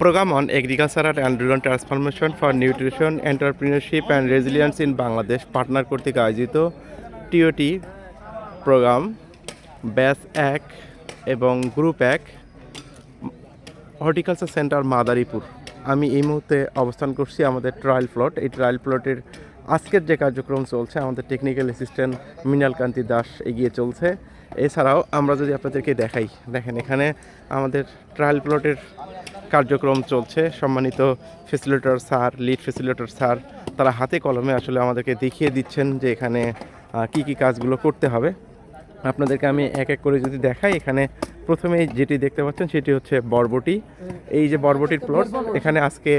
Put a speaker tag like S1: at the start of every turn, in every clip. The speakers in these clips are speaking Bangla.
S1: program on agricultural and rural transformation for nutrition, entrepreneurship and resilience in Bangladesh partner কর্তৃক আয়োজিত টিওটি প্রোগ্রাম ব্যাস এক এবং গ্রুপ এক হর্টিকালচার সেন্টার মাদারীপুর। আমি এই মুহূর্তে অবস্থান করছি আমাদের ট্রায়াল প্লট। এই ট্রায়াল প্লটের আজকের যে কার্যক্রম চলছে আমাদের টেকনিক্যাল অ্যাসিস্ট্যান্ট মৃণাল কান্তি দাস এগিয়ে চলছে। এছাড়াও আমরা যদি আপনাদেরকে দেখাই, দেখেন এখানে আমাদের ট্রায়াল প্লটের কার্যক্রম চলছে। সম্মানিত facilitator sir lead facilitator sir তারা হাতে কলমে আসলে আমাদেরকে দেখিয়ে দিচ্ছেন যে এখানে কি কি কাজগুলো করতে হবে। আপনাদেরকে আমি এক এক করে যদি দেখাই, এখানে প্রথমে যেটি দেখতে পাচ্ছেন সেটি হচ্ছে বরবটি। এই যে বরবটির প্লট এখানে আজকে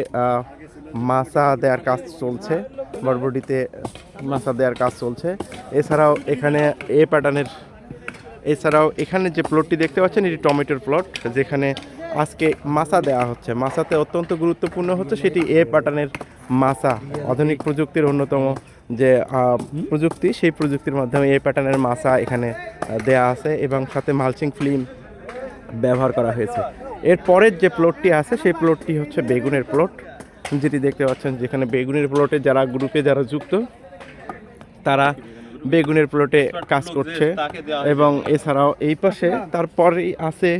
S1: মাছা দেওয়ার কাজ চলছে। বরবটিতে মাছা দেওয়ার কাজ চলছে। এছাড়াও এখানে এ প্যাটার্নের এছাড়াও এখানে যে প্লটটি দেখতে পাচ্ছেন, এটি টমেটোর প্লট যেখানে আজকে মাছা দেওয়া হচ্ছে। মাছাতে অত্যন্ত গুরুত্বপূর্ণ হচ্ছে সেটি এ প্যাটার্নের মাছা, আধুনিক প্রযুক্তির অন্যতম যে প্রযুক্তি, সেই প্রযুক্তির মাধ্যমে এ প্যাটার্নের মাছা এখানে দেয়া আছে এবং সাথে মালচিং ফিল্ম ব্যবহার করা হয়েছে। এর পরের যে প্লটটি আছে, সেই প্লটটি হচ্ছে বেগুনের প্লট যেটি দেখতে পাচ্ছেন যেখানে বেগুনের প্লটে যারা গ্রুপে যারা যুক্ত, তারা বেগুনের প্লটে কাজ করছে এবং এছাড়াও এই পাশে তারপরেই আছে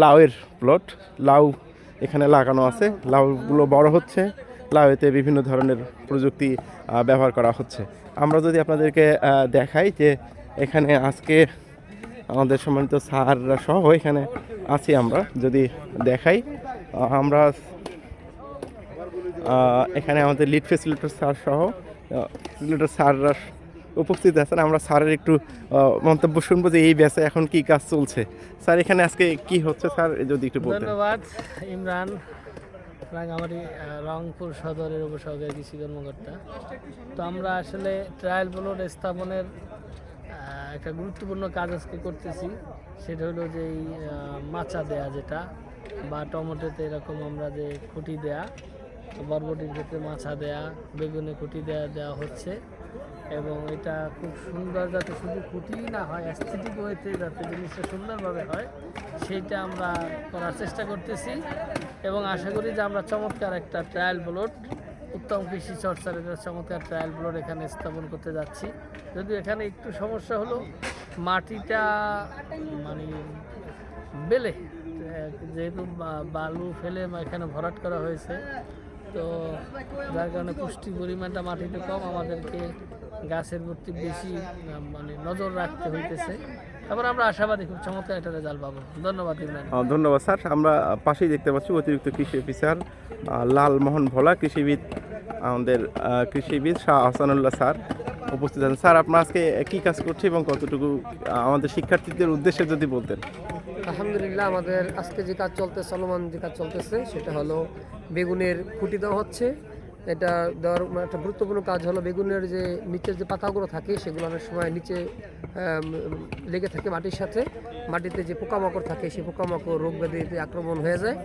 S1: লাউয়ের প্লট। লাউ এখানে লাগানো আছে। লাউগুলো বড় হচ্ছে। লাউয়েতে বিভিন্ন ধরনের প্রযুক্তি ব্যবহার করা হচ্ছে। আমরা যদি আপনাদেরকে দেখাই যে এখানে আজকে আমাদের সম্মানিত স্যাররা সহ এখানে আছি আমরা। যদি দেখাই আমরা এখানে আমাদের লিড ফেসিলিটার স্যার সহ ফেসিলিটার স্যাররা উপস্থিত আছেন। আমরা স্যারের একটু মন্তব্য শুনব যে এই ব্যাচে এখন কি কাজ চলছে। স্যার, এখানে আজকে কি হচ্ছে? স্যার, যদি একটু
S2: ধন্যবাদ, ইমরান রাঙামাটি রংপুর সদরের উপসহকারী কৃষি কর্মকর্তা। তো আমরা আসলে ট্রায়াল প্লট স্থাপনের একটা গুরুত্বপূর্ণ কাজ আজকে করতেছি। সেটা হলো যে এই মাচা দেয়া যেটা, বা টমেটোতে এরকম আমরা যে খুঁটি দেয়া, বরবটির ক্ষেত্রে মাছা দেয়া, বেগুনে খুঁটি দেয়া দেওয়া হচ্ছে। এবং এটা খুব সুন্দর যাতে শুধু খুঁটি না হয় অ্যাস্থেটিক ওয়েতে যাতে জিনিসটা সুন্দরভাবে হয়, সেইটা আমরা করার চেষ্টা করতেছি। এবং আশা করি যে আমরা চমৎকার একটা ট্রায়াল প্লট উত্তম কৃষি চর্চার চমৎকার ট্রায়াল প্লট এখানে স্থাপন করতে যাচ্ছি। যদিও এখানে একটু সমস্যা হলো, মাটিটা মানে বেলে, যেহেতু বালু ফেলে এখানে ভরাট করা হয়েছে, তো যার কারণে পুষ্টি পরিমাণটা মাটিতে কম, আমাদেরকে গাছের প্রতি বেশি মানে নজর রাখতে হইতেছে। তারপর আমরা আশাবাদী খুব চমৎকার একটা রেজাল্ট পাবো। ধন্যবাদ
S1: ধন্যবাদ স্যার। আমরা পাশেই দেখতে পাচ্ছি অতিরিক্ত কৃষি অফিসার লালমোহন ভোলা কৃষিবিদ আমাদের কৃষিবিদ শাহ আহসানুল্লাহ স্যার উপস্থিত আছেন। স্যার আপনার আজকে কী কাজ করছে এবং কতটুকু আমাদের শিক্ষার্থীদের উদ্দেশ্যে যদি বলতেন?
S3: আলহামদুলিল্লাহ আমাদের আজকে যে কাজ চলতেছে চলমান যে কাজ চলতেছে সেটা হলো বেগুনের খুঁটি দেওয়া হচ্ছে। এটা দেওয়ার একটা গুরুত্বপূর্ণ কাজ হলো বেগুনের যে নিচের যে পাতাগুলো থাকে, সেগুলো অনেক সময় নিচে লেগে থাকে মাটির সাথে। মাটিতে যে পোকামাকড় থাকে, সেই পোকামাকড় রোগ ব্যাধিতে আক্রমণ হয়ে যায়।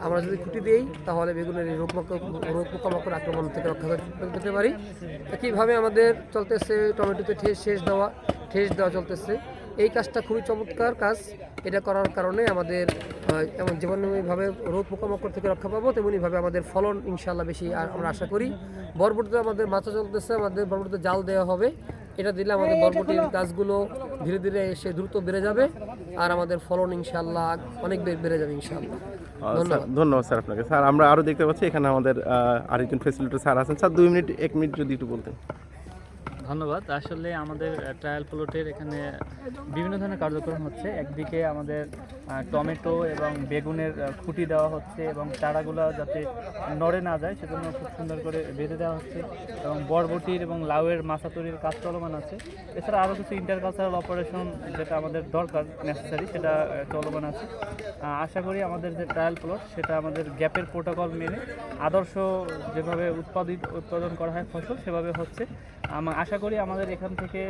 S3: আমরা যদি খুঁটি দিই, তাহলে বেগুনের এই রোগ রোগ পোকামাকড় আক্রমণ থেকে রক্ষা করতে- পারি। একইভাবে আমাদের চলতেছে টমেটোতে ঠেস শেষ দেওয়া, ঠেস দেওয়া চলতেছে। এই কাজটা খুবই চমৎকার কাজ। এটা করার কারণে আমাদের এমন যেমনভাবে রোগ পোকামাকড় থেকে রক্ষা পাবো তেমনিভাবে আমাদের ফলন ইনশাল্লাহ বেশি আর আমরা আশা করি। বরবটিতে আমাদের মাথা চলতেছে আমাদের বরবটিতে জাল দেওয়া হবে। এটা দিলে আমাদের বরবটির গাছগুলো ধীরে ধীরে এসে দ্রুত বেড়ে যাবে আর আমাদের ফলন ইনশাল্লাহ অনেক বেড়ে যাবে ইনশাল্লাহ
S1: ধন্যবাদ। স্যার আপনাকে। স্যার আমরা আরও দেখতে পাচ্ছি এখানে আমাদের আরেকজন ফেসিলিটি স্যার আছেন। স্যার দুই মিনিট এক মিনিট যদি একটু বলতেন।
S4: ধন্যবাদ। আসলে আমাদের ট্রায়াল প্লটের এখানে বিভিন্ন ধরনের কার্যক্রম হচ্ছে। একদিকে আমাদের টমেটো এবং বেগুনের খুঁটি দেওয়া হচ্ছে এবং চারাগুলো যাতে নড়ে না যায় সেজন্য খুব সুন্দর করে বেঁধে দেওয়া হচ্ছে এবং বরবটির এবং লাউয়ের মাছা তৈরির কাজ চলমান আছে। এছাড়া আরও কিছু ইন্টারকালচারাল অপারেশন যেটা আমাদের দরকার নেসেসারি সেটা চলমান আছে। আশা করি আমাদের যে ট্রায়াল প্লট সেটা আমাদের গ্যাপের প্রোটোকল মেনে আদর্শ যেভাবে উৎপাদিত, উৎপাদন করা হয় ফসল, সেভাবে হচ্ছে। আমা- আশা করি আমাদের এখান থেকে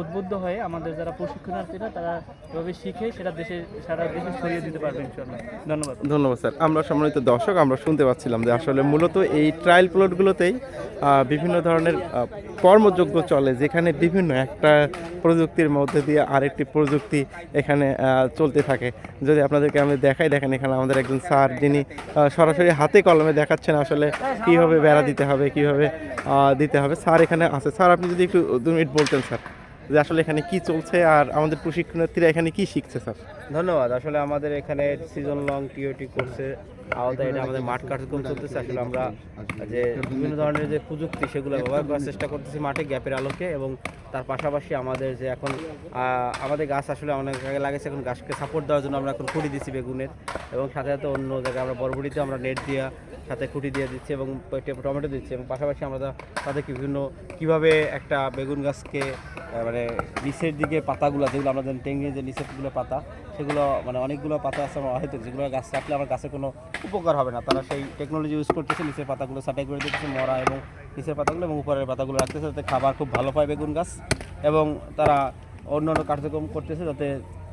S4: উদ্বুদ্ধ হয়ে আমাদের যারা প্রশিক্ষণার্থীরা, তারা এভাবে শিখে সেটা দেশে, সারা দেশে ছড়িয়ে দিতে পারবে ইনশাল্লাহ ধন্যবাদ।
S1: ধন্যবাদ, স্যার। আমরা সম্মানিত দর্শক, আমরা শুনতে পাচ্ছিলাম যে আসলে মূলত এই ট্রায়াল প্লটগুলোতেই বিভিন্ন ধরনের কর্মযোগ্য চলে, যেখানে বিভিন্ন একটা প্রযুক্তির মধ্যে দিয়ে আরেকটি প্রযুক্তি এখানে চলতে থাকে। যদি আপনাদেরকে আমি দেখাই, দেখেন এখানে আমাদের একজন স্যার, যিনি সরাসরি হাতে কলমে দেখাচ্ছেন আসলে কীভাবে বেড়া দিতে হবে, কীভাবে দিতে হবে। স্যার এখানে আছে। স্যার আপনি যদি একটু দু মিনিট বলতেন স্যার, যে আসলে এখানে কি চলছে আর আমাদের প্রশিক্ষণার্থীরা এখানে কি শিখছে স্যার?
S5: ধন্যবাদ। আসলে আমাদের এখানে সিজন লং টিওটি কোর্সের আওতায় এটা আমাদের মাঠ কার্যক্রম চলতেছে। আসলে আমরা যে বিভিন্ন ধরনের যে প্রযুক্তি সেগুলো ব্যবহার করার চেষ্টা করতেছি মাঠে গ্যাপের আলোকে এবং তার পাশাপাশি আমাদের যে এখন আমাদের গাছ আসলে অনেক আগে লাগেছে এখন গাছকে সাপোর্ট দেওয়ার জন্য আমরা এখন খুঁটি দিচ্ছি বেগুনের এবং সাথে সাথে অন্য জায়গায় আমরা বরবড়িতে আমরা নেট দিয়া সাথে খুঁটি দিয়ে দিচ্ছি এবং টমেটো দিচ্ছি এবং পাশাপাশি আমরা তাদেরকে বিভিন্ন কীভাবে একটা বেগুন গাছকে মানে নিচের দিকে পাতাগুলো, যেগুলো আমরা আমাদের টেঙ্গির যে নিচেরগুলো পাতা, সেগুলো মানে অনেকগুলো পাতা আছে আমার হয়তো যেগুলো গাছ রাখলে আমার গাছে কোনো উপকার হবে না। তারা সেই টেকনোলজি ইউজ করতেছে, নিচের পাতাগুলো ছাঁটাই করে দিতেছে, মরা এবং নিচের পাতাগুলো এবং উপরের পাতাগুলো রাখতেছে যাতে খাবার খুব ভালো পায় বেগুন গাছ এবং তারা অন্যান্য কার্যক্রম করতেছে যাতে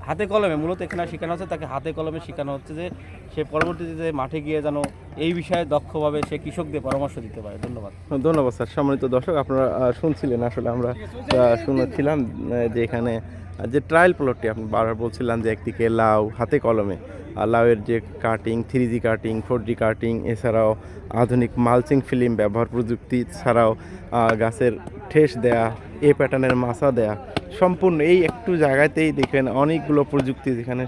S5: হাতে কলমে, মূলত এখানে শেখানো হচ্ছে, তাকে হাতে কলমে শেখানো হচ্ছে যে সে পরবর্তীতে মাঠে গিয়ে যেন এই বিষয়ে দক্ষভাবে সে কৃষকদের পরামর্শ দিতে পারে। ধন্যবাদ।
S1: ধন্যবাদ স্যার। সম্মানিত দর্শক, আপনারা শুনছিলেন আসলে আমরা শুনেছিলাম যে এখানে যে ট্রায়াল প্লটটি আপনি বারবার বলছিলাম যে একদিকে লাউ হাতে কলমে, আর লাউয়ের যে cutting three G cutting four G cutting এছাড়াও আধুনিক মালচিং ফিল্ম ব্যবহার প্রযুক্তি ছাড়াও গাছের ঠেস দেয়া এ প্যাটার্নের মাছা দেয়া। সম্পূর্ণ এই একটু জায়গাতেই দেখবেন অনেকগুলো প্রযুক্তি যেখানে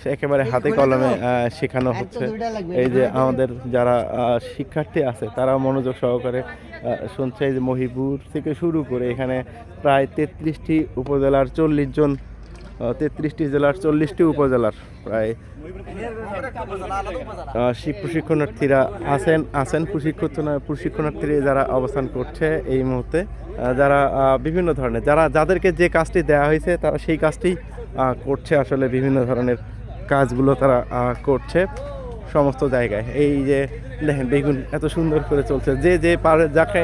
S1: সে একেবারে হাতে কলমে শেখানো হচ্ছে। এই যে আমাদের যারা শিক্ষার্থী আছে তারা মনোযোগ সহকারে শুনছে। এই যে মহিপুর থেকে শুরু করে এখানে প্রায় তেত্রিশটি উপজেলার চল্লিশ জন তেত্রিশটি জেলার চল্লিশটি উপজেলার প্রায় প্রশিক্ষণার্থীরা আছেন আছেন প্রশিক্ষণ প্রশিক্ষণার্থী যারা অবস্থান করছে এই মুহূর্তে যারা বিভিন্ন ধরনের, যারা, যাদেরকে যে কাজটি দেওয়া হয়েছে, তারা সেই কাজটি করছে আসলে বিভিন্ন ধরনের কাজগুলো তারা করছে সমস্ত জায়গায়। এই যে দেখেন, বেগুন এত সুন্দর করে চলছে। যে যে পারে, যাকে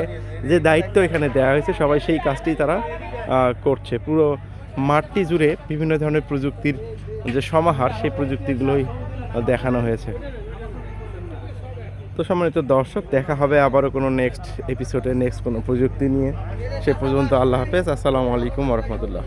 S1: যে দায়িত্ব এখানে দেওয়া হয়েছে, সবাই সেই কাজটি তারা করছে। পুরো মাঠটি জুড়ে বিভিন্ন ধরনের প্রযুক্তির যে সমাহার, সেই প্রযুক্তিগুলোই দেখানো হয়েছে। তো সম্মানিত দর্শক, দেখা হবে আবারও কোনো নেক্সট এপিসোডে নেক্সট কোনো প্রযুক্তি নিয়ে। সে পর্যন্ত আল্লাহ হাফেজ। আসসালামু আলাইকুম রহমতুল্লাহ।